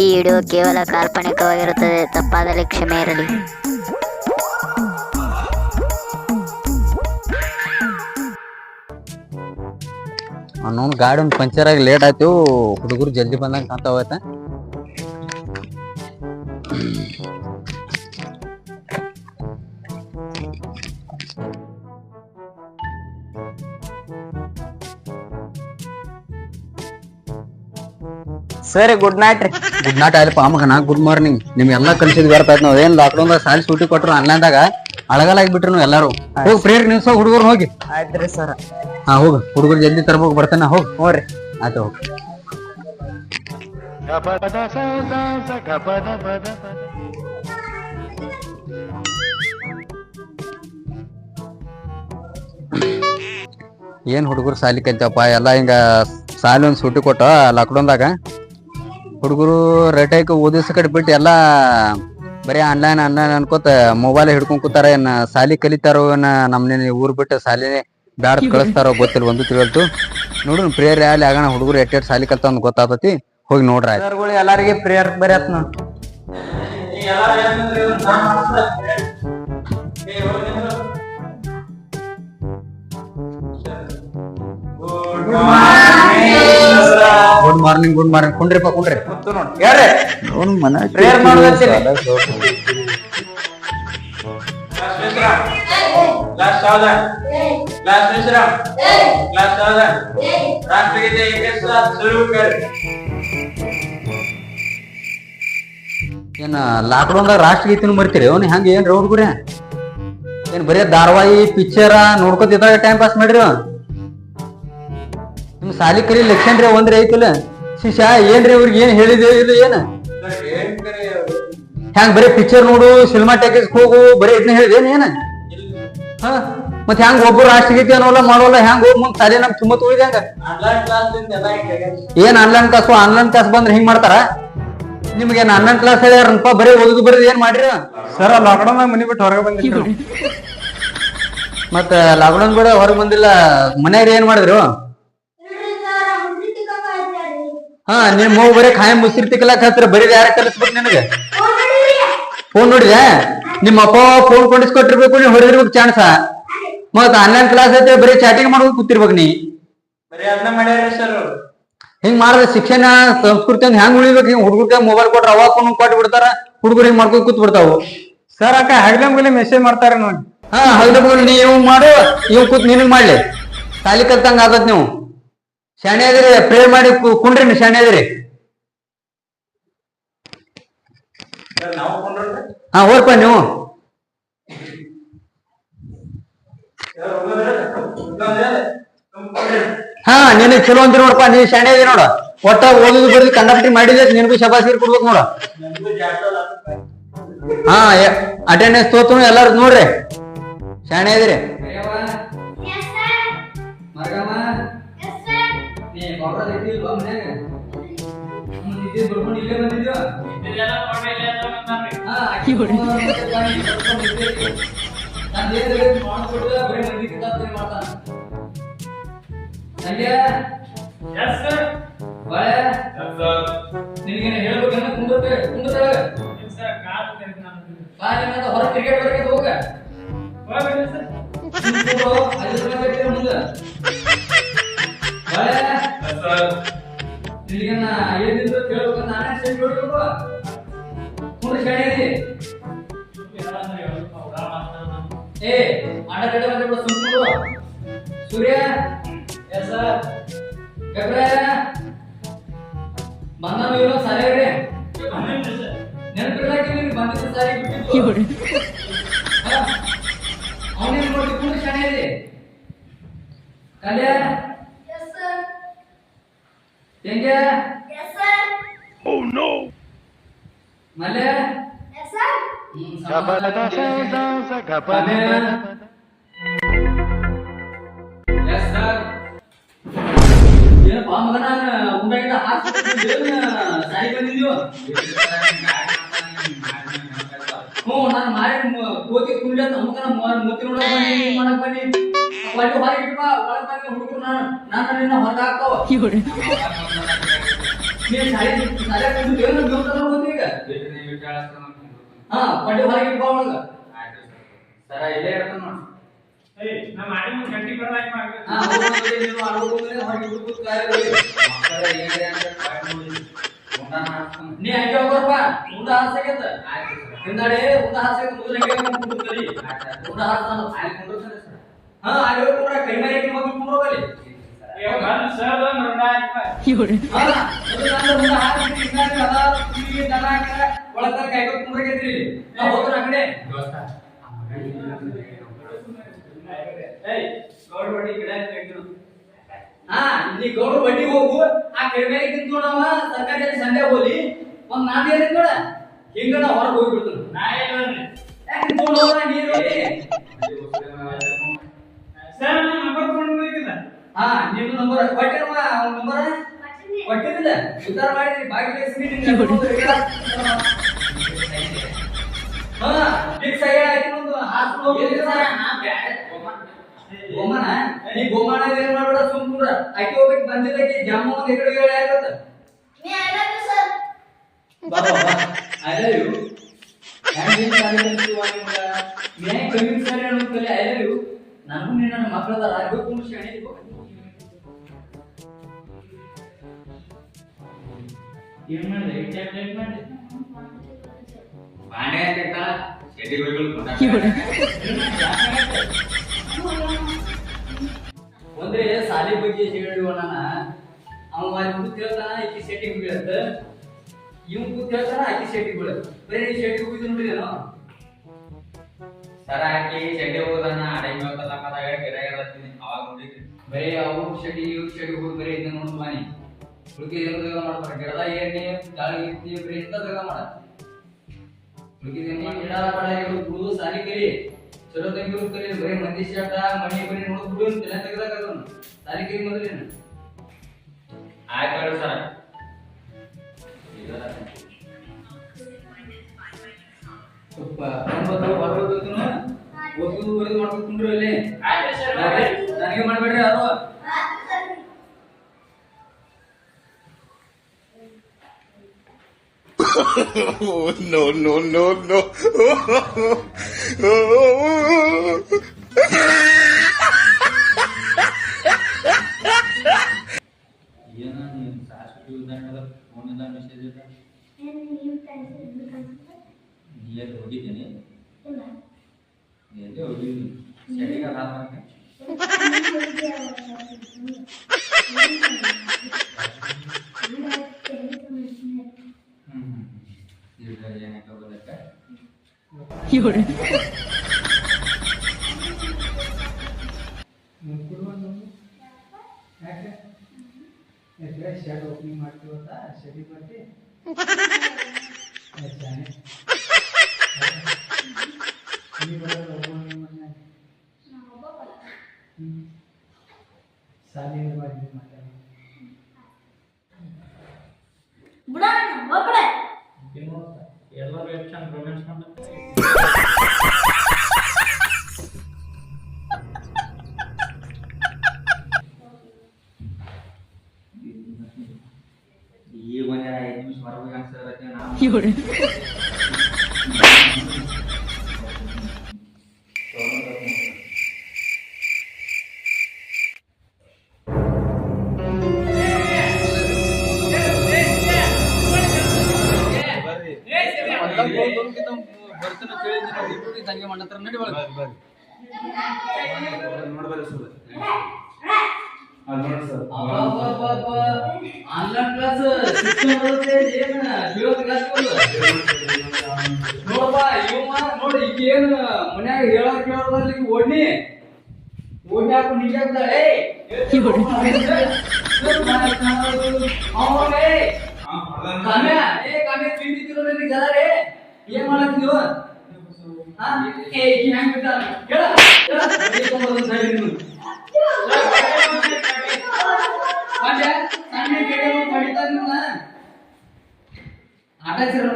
ಈ ವಿಡಿಯೋ ಕೇವಲ ಕಾಲ್ಪನಿಕವಾಗಿರುತ್ತದೆ, ತಪ್ಪಾದಲ್ಲಿ ಕ್ಷಮೆ ಇರಲಿ. ಅನ್ನೊಂದು ಗಾಡಿ ಒಂದು ಪಂಚರ್ ಆಗಿ ಲೇಟ್ ಆಯ್ತು, ಹುಡುಗರು ಜಲ್ದಿ ಬಂದಂಗೆ ಕಾಣ್ತಾವತ್ತ ಸರಿ ಗುಡ್ ನೈಟ್ ರೀ. ಗುಡ್ ನೈಟ್ ಆಯ್ಲಪ್ಪ ಅಮ್ಮಗ ನಾ ಗುಡ್ ಮಾರ್ನಿಂಗ್ ನಿಮ್ಗೆಲ್ಲ ಕಲ್ಸಿದ್ ಬರ್ತಾ ಇತ್ತು ನಾವ್ ಏನ್ ಲಾಕ್ಡೌನ್ ಸಾಲಿ ಸೂಟಿ ಕೊಟ್ರು ಆನ್ಲೈನ್ದಾಗ ಅಳಗಲಾಗಿ ಬಿಟ್ರು ನೀವು ಎಲ್ಲಾರು. ಹೋಗಿ ಪ್ರೇಯರ್ ನಿಲ್ಸೋ ಹುಡುಗರು ಹೋಗಿ. ಆಯ್ತ್ರಿ ಸರ್. ಹಾ ಹೋಗು. ಹುಡುಗರು ಜಲ್ದಿ ತರ್ಬೇಕು ಬರ್ತಾನೆ ಹೋಗಿ. ಹೋಗ್ರಿ ಆಯ್ತು ಹೋಗಿ. ಏನ್ ಹುಡುಗರು ಸಾಲಿ ಕಲ್ತಪ್ಪ ಎಲ್ಲ ಹಿಂಗ ಸಾಲಿ ಒಂದ್ ಸೂಟಿ ಕೊಟ್ಟ ಲಾಕ್ಡೌನ್ದಾಗ ಹುಡುಗರು ರೇಟಾಗಿ ಓದಿಸ ಕಡೆ ಬಿಟ್ಟು ಎಲ್ಲ ಬರೀ ಆನ್ಲೈನ್ ಆನ್ಲೈನ್ ಅನ್ಕೋತ ಮೊಬೈಲ್ ಹಿಡ್ಕೊಂಡ್ ಕೂತಾರ ಏನ ಸಾಲಿ ಕಲಿತಾರೋ ಏನ ನಮ್ನೆ ಊರ್ ಬಿಟ್ಟು ಸಾಲಿ ಬ್ಯಾಡ ಕಳಿಸ್ತಾರೋ ಗೊತ್ತಿಲ್ಲ ಒಂದು ತಿಳಿತು. ನೋಡ್ರಿ ಪ್ರೇಯರ್ ಅಲ್ಲಿ ಆಗೋಣ ಹುಡುಗರು ಎಟ್ ಎಟ್ ಸಾಲಿ ಕಲ್ತ ಗೊತ್ತಾತತಿ. ಹೋಗಿ ನೋಡ್ರಿ ಎಲ್ಲಾರಿಗೆ ಪ್ರೇಯರ್ Good ನೋಡ್. Good morning good morning. ಕುಂಡ್ರಿಪ್ಪ ಕುಂಡ್ರಿ. ಏನ ನೋಡಿ. ದಾಗ ಅವ್ನು ಏನ ಮರಿತೀರಿ? ಅವನು ಹೆಂಗೆ ಏನ್ರಿ ಹುಡುಗರೇ ಏನ್ ಬರೀ ಧಾರಾವಾಹಿ ಪಿಕ್ಚರ ನೋಡ್ಕೋತಿದ್ದಾಗ ಟೈಮ್ ಪಾಸ್ ಮಾಡ್ರಿ? ನಿಮ್ ಸಾಲಿ ಕರಿ ಲಕ್ಷಣ ರೀ ಒಂದ್ರಿ ಐತಿಲ್ಲ? ಶಿಷ್ಯ ಏನ್ರಿ ಇವ್ರಿಗೆ ಏನ್ ಹೇಳಿದೆ ಇದು ಏನ? ಹ್ಯಾಂಗ ಬರೀ ಪಿಕ್ಚರ್ ನೋಡು ಸಿನಿಮಾ ಟ್ಯಾಕೇಜ್ ಹೋಗು ಬರೀ ಇದನ್ನ ಹೇಳಿದೆ ಏನ ಹಾ? ಮತ್ ಹ್ಯಾಂಗ ಒಬ್ರು ರಾಷ್ಟ್ರಗೀತೆ ಅನ್ನೋಲ್ಲ ಮಾಡೋಲ್ಲ ಹೆಂಗ್ ಹೋಗಿ ಮುಂದ್ ಸಾಲಿ ನಮ್ ತುಂಬ ತುಳಿದ ಹಂಗ? ಏನ್ ಆನ್ಲೈನ್ ಕ್ಲಾಸ್ ಆನ್ಲೈನ್ ಕ್ಲಾಸ್ ಬಂದ್ರೆ ಹಿಂಗ್ ಮಾಡ್ತಾರ? ನಿಮ್ಗೆ ಏನ್ ಆನ್ಲೈನ್ ಕ್ಲಾಸ್ ಹೇಳ್ಯಾರಪ್ಪ ಬರೀ ಓದುದು ಬರೀ ಏನ್ ಮಾಡ್ರಿ? ಸರ್ ಲಾಕ್ಡೌನ್ ಮನಿ ಬಿಟ್ಟು ಹೊರಗೆ ಬಂದಿದ್ರು ಮತ್ತ ಲಾಕ್ಡೌನ್ ಬಿಡ ಹೊರಗೆ ಬಂದಿಲ್ಲ ಮನೆಯವ್ರ ಏನ್ ಮಾಡಿದ್ರು? ಹಾ ನಿಮ್ ಮಗು ಬರೀ ಖಾಯಂ ಮುಸಿರಿ ತಿಕ್ಕಲಾಕ ಹತ್ರ ಬರೀ ಯಾರ ಕಲಿಸ್ಬೇಕು ನಿನಗೆ? ಫೋನ್ ನೋಡಿದೆ ನಿಮ್ಮ ಅಪ್ಪ ಫೋನ್ ಕೊಂಡಿಸ್ಕೊಟ್ಟಿರ್ಬೇಕು ನೀವು ಹೊಡೆದಿರ್ಬೇಕು ಚಾನ್ಸ ಮತ್ ಆನ್ಲೈನ್ ಕ್ಲಾಸ್ ಐತೆ ಬರೀ ಚಾಟಿಂಗ್ ಮಾಡ್ಬೇಕು ಕೂತಿರ್ಬೇಕು ನೀ. ಹಿಂಗ್ ಮಾಡಿದ್ರೆ ಶಿಕ್ಷಣ ಸಂಸ್ಕೃತಿ ಅಂತ ಹೆಂಗ್ ಉಳಿಬೇಕು? ಹಿಂಗ್ ಹುಡುಗರಿಗೆ ಮೊಬೈಲ್ ಕೊಟ್ರೆ ಅವಾಗ ಫೋನ್ ಕೊಟ್ಟು ಬಿಡ್ತಾರ ಹುಡುಗರು ಹಿಂಗ್ ಮಾಡ್ಕೊಂಡು ಕೂತ್ ಬಿಡ್ತಾವು. ಸರ್ ಅಕ್ಕ ಹಗಲಂಗುಲಿ ಮೆಸೇಜ್ ಮಾಡ್ತಾರೆ ನೋಡಿ. ಹಾ ಹೌದು ನೀ ಇವ್ ಮಾಡು ಇವ್ ಕೂತ್ ನಿನಗ್ ಮಾಡ್ಲಿ. ತಾಲಿ ಕಲ್ತಂಗ ಆಗತ್ ನೀವು. ಶಾಣೆ ಅದಿರಿ ಪ್ರೇ ಮಾಡಿ ಕುಂಡ್ರಿ ನೀವು ಶಾಣೆ ಅದಿರಿ ನಾವು ಕೊಂಡ್ರೆ ಹಾ ಹೋಗ್ಪ ನೀವು. ಹಾ, ನಿನಗ್ ಚಲೋ ಅಂತೀರಿ ನೋಡಪ್ಪ, ನೀ ಶಾಣೆ ನೋಡ. ಒಟ್ಟ ಓದುದು ಬರೆದು ಕಂಡಕ್ಟಿ ಮಾಡಿದ್ರೆ ನಿನಗೂ ಶಬಾಸಿರ್ ಕೊಡ್ಬೇಕು ನೋಡ. ಹಾ ಅಟೆಂಡೆನ್ಸ್ ತೋತು ಎಲ್ಲಾರು ನೋಡ್ರಿ. ಶಾಣೆ ಅದಿರಿ ಇದೆಲ್ಲ ಕೊಂಡ್ರೆ ಇಲ್ಲ ಅಂತ ಅಂತಾರ್ರಿ. Yes, sir. Yes, sir. ನಿನಗೇನು ಹೇಳ್ಬೇಕನ್ನ ಹೊರ ಕ್ರಿಕೆಟ್ ಬರಕ್ಕೆ ಹೋಗ. ಮುಂದೆ. ಬಾಳೆ Yes, sir. ನಿನಗೇನ ಏನಿದ್ರು ಕೇಳ್ಬೇಕನ್ನ ನಾನೇ ಸೆಂಡ್ ಹೊಡಿಬೇಕು ಕುಂಡ್ರಿ ಶಾಣೆದಿ. ಏ ಆಡ ಕಡೆ ಬಂದ್ರೆ ಬಿಡು ಸೂರ್ಯ. ಎಸ್ ಸರ್ ಬಂದಾನು ಏನೋ ಸರಿಯಾಗ್ರಿ. ನೆನಪಿರ್ಲಾಕಿ ಬಂದಿದ್ದ ಸಾರಿ ಬಿಟ್ಟಿತ್ತು ಅವನೇನು ನೋಡಿ ಕುಂಡ್ರಿ ಶಾಣೆದಿ ಕಲ್ಯ ಹೆಂಗೆ ಮಲ್ಯ ಹ್ಮ್, ಸಮಾಧಾನ. Yes sir. ಏನಪ್ಪ ಮಗನ ಉಂಡಾಗಿಂದ ಹಾಸ್ಪಿಟಲ್ ಸಾರಿ ಬಂದಿದ್ಯೋ? ಹ್ಞೂ ನಾನು ಮಾಡಿ ಕೋತಿ ಅಂತ ಅಮ್ಮಕನ ಮೂತಿ ನೋಡಕ್ ಬನ್ನಿ ಮಾಡಕ್ ಹೊರಗೆ ಇಟ್ಬಾ ಒಳಗ್ ಬಂದ ಹುಡುಗರು ನಾನು ನಾನು ನಿನ್ನ ಹೊರಗೆ ಹಾಕ್ತಾವ ಬಂದಿ ಹೊರಗೆ ಬಿಟ್ಟು ಆಳಸ್ತಾನ ಅಂತ ನೋಡಿ ಪಡ್ಡೆ ಹೊರಗೆ ಇಟ್ಕೊ ಒಂದು ಗಂಟೆ ಸರ್ ಸರ ಇಲ್ಲೇ ಇರ್ತಾನ ನೋಡಿ ಹಾ ಹೋಗ್ಲಿ ನೀವು ಅಳ್ಕೊಂಡ್ರೆ ಹೊರಗೆ ಇಟ್ಕೊ ಕಾರ್ಯ ಮಕ್ಕಳ ಏನಿದೆ ಅಂತ ನೀ ಹಂಗೆ ಸರ್ ಹಿಂದಾಡೆ ಮೊದಲು ಹಂಗೆ ಕುಂತು ಅಲ್ಲಿ ಸರ್ ಹಾ ಅಲ್ಲಿ ಹೋಗಿ ಕೈ ಮೇಲೆ ಇಟ್ಟು ಹಾ ನಾನು ಹಿಂದಾಡೆ ಅದ ದನ ಒಳಗ ಕೈ ಕೊಟ್ಟು ಹೋದ್ರ ಅಂಗಡಿ ದೋಸ್ತ ಹಾ ಇಲ್ಲಿ ಗೌಡ್ರ ಬಡ್ಡಿ ಹೋಗು. ಆ ಕೈ ಮೇಲೆ ನಿಂತು ನಾವ ಸರ್ಕಾರಿ ಸಂಡೆ ಹೋಲಿ ಒಂದ್ ನಾನ್ ಏನಿದ್ ನೋಡ ಹಿಂಗ ನಾ ಹೊರಗೆ ಹೋಗ್ಬಿಡ್ತೀನಿ. ನಾ ಏನು ಯಾಕೆ ನಿಂತ್ಕೊಂಡು ನೀರು ಹೋಗಿ ಹಾ ನಿಮ್ಮ ನಂಬರ್ ಕೊಟ್ಟಿರಮ್ಮ ಅವ್ನ ನಂಬರ್ ಉದ್ದಾರ ಮಾಡಿದ್ರಿ ಭಾಗ್ಯಲಕ್ಷ್ಮಿ ಹಾ ಫಿಕ್ಸ್ ಗೋಮನ ನೀ ಗೋಮಾನ ಏನ್ ಮಾಡ್ಬೇಡ ಆಕಿ ಬಂದಿದ್ದಕ್ಕೆ ಒಂದ್ ಎಕಡೆ ಹೇಳಿ ಯಾಕತ್ತ ಸರ್. ಬಾ ಬಾ ಐ ಲವ್ ಯು ಹ್ಯಾಂಗ್ ಏನ್ ನೀ ಐ ಲವ್ ಯು ನೀನು ನನ್ನ ಮಾಡಿದೆ? ಈ ಟೈಮ್ ಒಂದ್ರೆ ಸಾಲಿ ಬಗ್ಗೆ ಹೇಳಿವಣ್ಣ ಅವ ಅಲ್ಲಿ ಕೂತ್ ಹೇಳ್ತಾನ ಈಕಿ ಸೆಟ್ಟಿಂಗ್ ಬೀಳತ್ತ ಇವ್ ಕೂತ್ ಹೇಳ್ತಾನ ಆಕಿ ಸೆಟ್ಟಿಂಗ್ ಬೀಳತ್ತ ಬರೀ ನೀ ಸೆಟ್ಟಿಂಗ್ ಹೋಗಿದ್ದು ನೋಡಿದೇನೋ ಸರ ಆಕಿ ಶೆಡ್ಡಿ ಹೋಗೋದನ್ನ ಅಡೈ ಮೇಲ್ಕದಾಗ ಗಿಡ ಇರತ್ತೀನಿ ಅವಾಗ ನೋಡಿದ್ರಿ ಬರೀ ಅವು ಶೆಡಿ ಇವ್ ಶೆಡಿ ಹೋಗಿ ಬರೀ ಇದನ್ನ ನೋಡ್ತಾನೆ ಹುಡುಗಿ ಏನು ದಗ ಮಾಡ್ತಾರೆ? ಗಿಡದ ಏನಿ ಗಾಳಿ ಬರೀ ಇಂಥ ಮಾಡ. ಹುಡುಗಿ ಗಿಡ ಪಡ ಇವ್ರು ಗುರು ಸಾಲಿ ಕರಿ ಚಲೋ ತಂಗಿ ಇವ್ರು ಕರಿ ಬರೀ ಮಂದಿ ಶಾಟ ಮಣಿ ಬರೀ ನೋಡ್ ಅಂತ ಎಲ್ಲ ತೆಗ್ದಾಗ ಅದನ್ನ ಸಾಲಿ ಕರಿ ಮೊದಲೇನು ಆಯ್ತು ಸರ. ಸ್ವಲ್ಪ ಒಂಬತ್ತು ಬರೋದಕ್ಕೂ ಓದುದು ಓದಿ ಮಾಡ್ಕೊಂಡ್ರು ಇಲ್ಲಿ ಆಯ್ತು ಸರ್ ನನಗೆ ಮಾಡ್ಬೇಡ್ರಿ no, no, no, no. ಏನ ನೀನು ಸಾಸ್ಬಿಟ್ಟು ಇದ್ದಂಗದ ಫೋನ್ ಯಾಕೆ ಶರ್ಟ್ ಓಪನಿಂಗ್ ಮಾಡ್ತೀವತ್ತ ಶೆಡಿ ಮಾಡಿ ಸಾಲಿ ಮಾಡಿ ಮಾತಾಡಿ ಎಲ್ಲರೂ ಎಷ್ಟು ಚಂದ ರೊಮ್ಯಾನ್ಸ್ ಮಾಡ್ತಾರೆ ಆನ್ಲೈನ್ ಕ್ಲಾಸ್ ನೋಡಪ್ಪ ಇವ ನೋಡಿ ಏನ್ ಮನ್ಯಾಗ ಹೇಳೋದ್ ಕೇಳೋದ್ರಲ್ಲಿ ಈಗ ಓಡ್ನಿ ಓಡ್ನಿ ಹಾಕು ನಿಜ ಆಗ್ತಾಳೆ ಏನ್ ಮಾಡತ್ತಿದ್ವು ಹಾ? ಏ ಈ ಹೆಂಗ್ ಬಿಟ್ಟಾರ ಹೇಳ. ಹೇಳ ಏಕೊಂಬರೋದು ಸರಿ ನೀನು ಮಂಡ್ಯ ಸಣ್ಣ ಕೇಳಿ ಆಟ ಸಿರ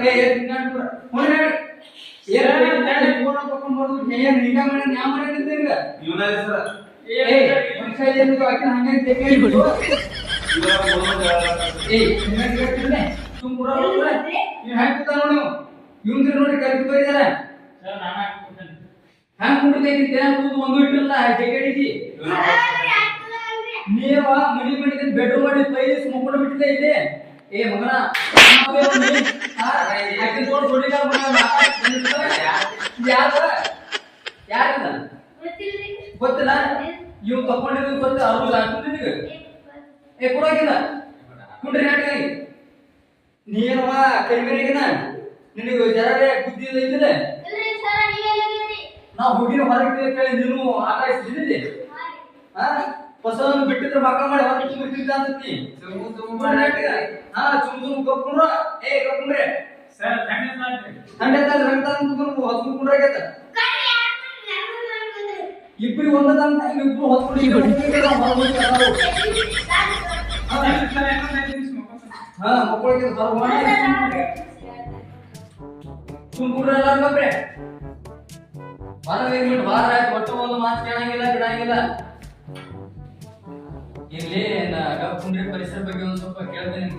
ಏ ಮನುಷ್ಯ ಏನು ಆಕಿನ ಹಂಗೆ ತೆಗೆ ಇವಂದ್ರಿ ನೋಡಿ ಕಲ್ತು ಬರೀದಾರ ಸರ್ ನಾನು ಹಾಕ್ಬಿಡ್ತೇನೆ. ಹ್ಯಾಂಗ್ ಕೂದು ಒಂದು ಇಟ್ಟಿಲ್ಲ? ಜಗಡಿಗೆ ನೀವ? ಮನಿ ಮಾಡಿದ ಬೆಡ್ರೂಮ್ ಮಾಡಿ ಪೈಸ್ ಮುಕ್ಕೊಂಡು ಬಿಟ್ಟಿದೆ ಇಲ್ಲಿ? ಏ ಮಗನ ಯಾರ? ಗೊತ್ತಿಲ್ಲ ಇವ್ ತಕೊಂಡಿದ್ದು ಗೊತ್ತ ಅವ್ರು ಹಾಕ್ತಿದ್ದೀವಿ ಏ ಕೊಡೋಗಿಲ್ಲ ಕುಂಡ್ರಿ ನಾಟಿಗಾಗಿ ನೀನವ ಕರಿಬೇರಿಗಿನ ನಿನಗೆ ಜರರೆ ಬುದ್ಧಿ ಐತಿಲ್ಲ ನಾವು ಹುಡುಗಿನ ಹೊರಗೆ ಕೇಳಿ ನೀನು ಆಟ ಆಡಿಸಿದ್ದೀನಿ ಹಾ ಹೊಸದನ್ನು ಬಿಟ್ಟಿದ್ರೆ ಮಕ್ಕಳ ಮಾಡಿ ಹೊರಗೆ ತುಂಬಿರ್ತಿದ್ದ ಮಾಡಿ ಹಾ ಚುಮ್ ಚುಮ್ ಕಪ್ಕೊಂಡ್ರ ಏ ಕಪ್ಕೊಂಡ್ರೆ ಸರ್ ರಂಗ ತಾಲ ಮುಗ್ಕೊಂಡು ಹೊಸ ಕುಂಡ್ರಾಗೈತ ಇಬ್ರು ಇಬ್ಬರು ಇಬ್ರು ಹಾ ಮಕ್ಕಳಿಗೆ ಸುಮ್ಕುಡ್ರ ಕೇಳಂಗಿಲ್ಲ, ಬಿಡಂಗಿಲ್ಲ. ಇಲ್ಲಿ ಕುಂಡ್ರಿ ಪರಿಸರ ಬಗ್ಗೆ ಒಂದು ಸ್ವಲ್ಪ ಕೇಳ್ತೇನೆ.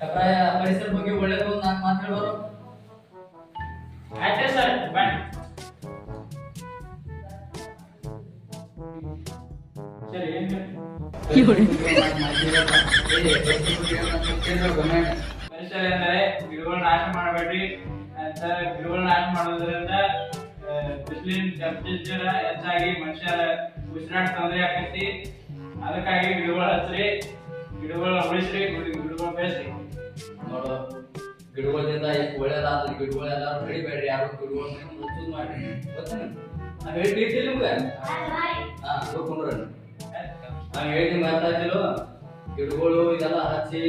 ಕಪ್ರಾಯ ಪರಿಸರ ಬಗ್ಗೆ ಒಳ್ಳೇದು ಒಂದು ನಾಲ್ಕು ಮಾತು ಆಯ್ತು ಸರ್, ಬನ್ನಿ. ಪರಿಸರ ಎಂದರೆ ಗಿಡಗಳು ನಾಶ ಮಾಡಬೇಡ್ರಿ ಅಂತ ಗಿಡಗಳು ನಾಶ ಮಾಡೋದ್ರಿಂದ ಬಿಸಿಲಿನ ಟೆಂಪರೇಚರ್ ಹೆಚ್ಚಾಗಿ ಮನುಷ್ಯರ ಉಸಿರಾಟ ತೊಂದರೆ ಆಕೈತಿ ಅದಕ್ಕಾಗಿ ಗಿಡಗಳು ಹಚ್ಚ್ರಿ ಗಿಡಗಳು ಉಳಿಸ್ರಿ ಗಿಡ- ಗಿಡಗಳು ಬೆಳೆಸ್ರಿ ನೋಡು ಗಿಡಗಳಿಂದ ಎಷ್ಟು ಒಳ್ಳೇದಾದ್ರೆ ಗಿಡಗಳು ಎಲ್ಲಾರು ಬೆಳಿಬೇಡ್ರಿ ಯಾರು ಗಿಡಗಳನ್ನ ಮಾಡ್ರಿ ಗೊತ್ತೇನು ಹೇಳ್ತಿರ್ತಿಲ್ಲ ನಿಮ್ಗೆ ಹಾ ತಿಳ್ಕೊಂಡ್ರ ನಾವ್ ಬರ್ತಾ ಮಾತಾಡ್ತಿಲ್ಲ ಗಿಡಗಳು ಇದೆಲ್ಲ ಹಚ್ಚಿ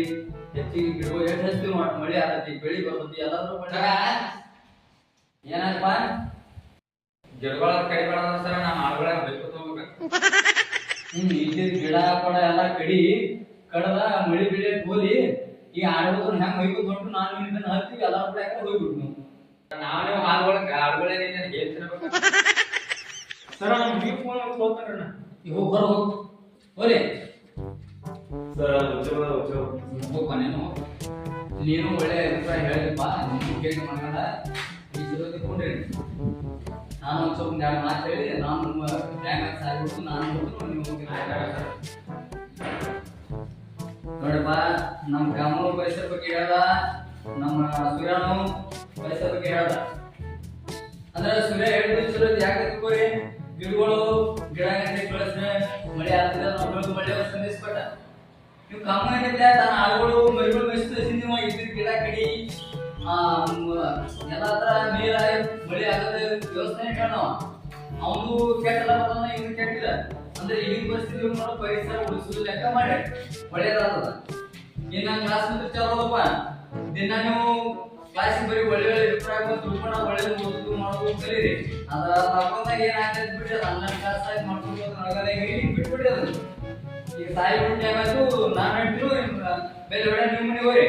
ಹೆಚ್ಚಿಗೆ ಗಿಡಗಳು ಎಷ್ಟು ಹಚ್ತೀವಿ ಮಾಡಿ ಮಳೆ ಆಗತ್ತಿ ಬೆಳಿ ಬರ್ತೈತಿ ಎಲ್ಲಾದ್ರೂ ಮಳೆ ಏನಪ್ಪ? ಗಿಡಗಳ ಕಡಿಬೇಡ ಸರ್ ನಮ್ಮ ಆಳುಗಳ ಬೆಳ್ಕೊತ ಹೋಗ್ಬೇಕು ಹ್ಮ್ ಇದ್ದಿದ್ ಗಿಡ ಪಡ ಎಲ್ಲ ಕಡಿ ಕಡದ ಮಳಿ ಬೆಳೆ ಹೋಲಿ ಈ ಆಡುಗಳು ಹೆಂಗ್ ಹೊಯ್ಕೋದ್ ಹೊಂಟು ನಾನು ನಿನ್ನ ಹತ್ತಿ ಎಲ್ಲಾರು ಯಾಕೆ ಹೋಗ್ಬಿಟ್ಟು ನಾವು. ನೀವು ಆಳುಗಳ ಆಳುಗಳೇ ನನಗೆ ಹೇಳ್ತಿರ್ಬೇಕು ಸರ್ ನಮ್ಗೆ ಫೋನ್ ಹೋಗ್ತಾರಣ್ಣ ಹೋಗ್ ಬರೋ ಹೋಗ್. ಹೋಲಿ ಸರ್ ಉದ್ಯೋಗ ನೀನು ನೀನು ಒಳ್ಳೆ ಅಭಿಪ್ರಾಯ ಹೇಳಿದಪ್ಪ ನೀನು ಕೇಳಿ ಮಗನ ಈ ಜೊತೆ ತಿಳ್ಕೊಂಡ್ರಿ ನಾನು ಒಂದ್ ಸ್ವಲ್ಪ ಎರಡು ಮಾತು ಹೇಳಿ ನಾನು ನಿಮ್ಮ ಬ್ಯಾಂಕ್ ಸಾಯ್ಬಿಟ್ಟು ನಾನು ಹೋಗ್ತು ನೀವು ಹೋಗಿ ನೋಡಪ್ಪ ನಮ್ಮ ಗ್ರಾಮದ ಪರಿಸರ ಬಗ್ಗೆ ಹೇಳ್ದ ನಮ್ಮ ಸೂರ್ಯನು ಪರಿಸರ ಬಗ್ಗೆ ಹೇಳದ. ಅಂದ್ರೆ ಸೂರ್ಯ ಹೇಳಿದ್ರು ಚಲೋ ಯಾಕೆ ತಿಳ್ಕೊರಿ ಗಿಡಗಳು ಗಿಡ ಗಂಟೆ ಬೆಳೆಸ್ರೆ ಮಳೆ ಆಗ್ತದೆ ಮಳೆ ಸಂದೇಶ ಕೊಟ್ಟ ನೀವು ಏನಿಲ್ಲ ತನ್ನ ಆಳುಗಳು ಮರಿಗಳು ಮೇಯಿಸ್ತಾ ನೀವು ಇದ್ದಿದ್ ಗಿಡ ಕಡಿ ಎಲ್ಲ ಹತ್ರ ನೀರ ಮಳೆ ಆಗದ ವ್ಯವಸ್ಥೆ ಹೇಳ ಅವನು. ಕೆಟ್ಟಲ್ಲ ಬರ್ತಾನ ಇವ್ನು ಕೆಟ್ಟಿಲ್ಲ ಅಂದ್ರೆ ಈಗಿನ ಪರಿಸ್ಥಿತಿ ಮಾಡೋ ಪರಿಸರ ಉಳಿಸೋದು ಲೆಕ್ಕ ಮಾಡಿ ಒಳ್ಳೇದಾಗ್ತದ ಇನ್ನ ಕ್ಲಾಸ್ ಅಂತ ಚಲೋದಪ್ಪ ದಿನ ನೀವು ಕ್ಲಾಸ್ ಬರೀ ಒಳ್ಳೆ ಒಳ್ಳೆ ಅಭಿಪ್ರಾಯ ತುಂಬ ನಾವು ಒಳ್ಳೆ ಓದುದು ಮಾಡೋದು ಕಲೀರಿ. ಅದ ತಪ್ಪಂದಾಗ ಏನಾಗ್ತದೆ ಬಿಡ್ರಿ, ಅದು ಆನ್ಲೈನ್ ಕ್ಲಾಸ್ ಆಗಿ ಮಾಡ್ಕೊಂಡು ನಡಗಲ್ಲ ಈಗ ಬಿಟ್ಬಿಡ್ರಿ ಅದು ಈಗ ಸಾಯಿ ಬಿಟ್ಟು ಆಯ್ತು ನಾನು ನಿಮ್ಮ ಬೇರೆ ಬೇರೆ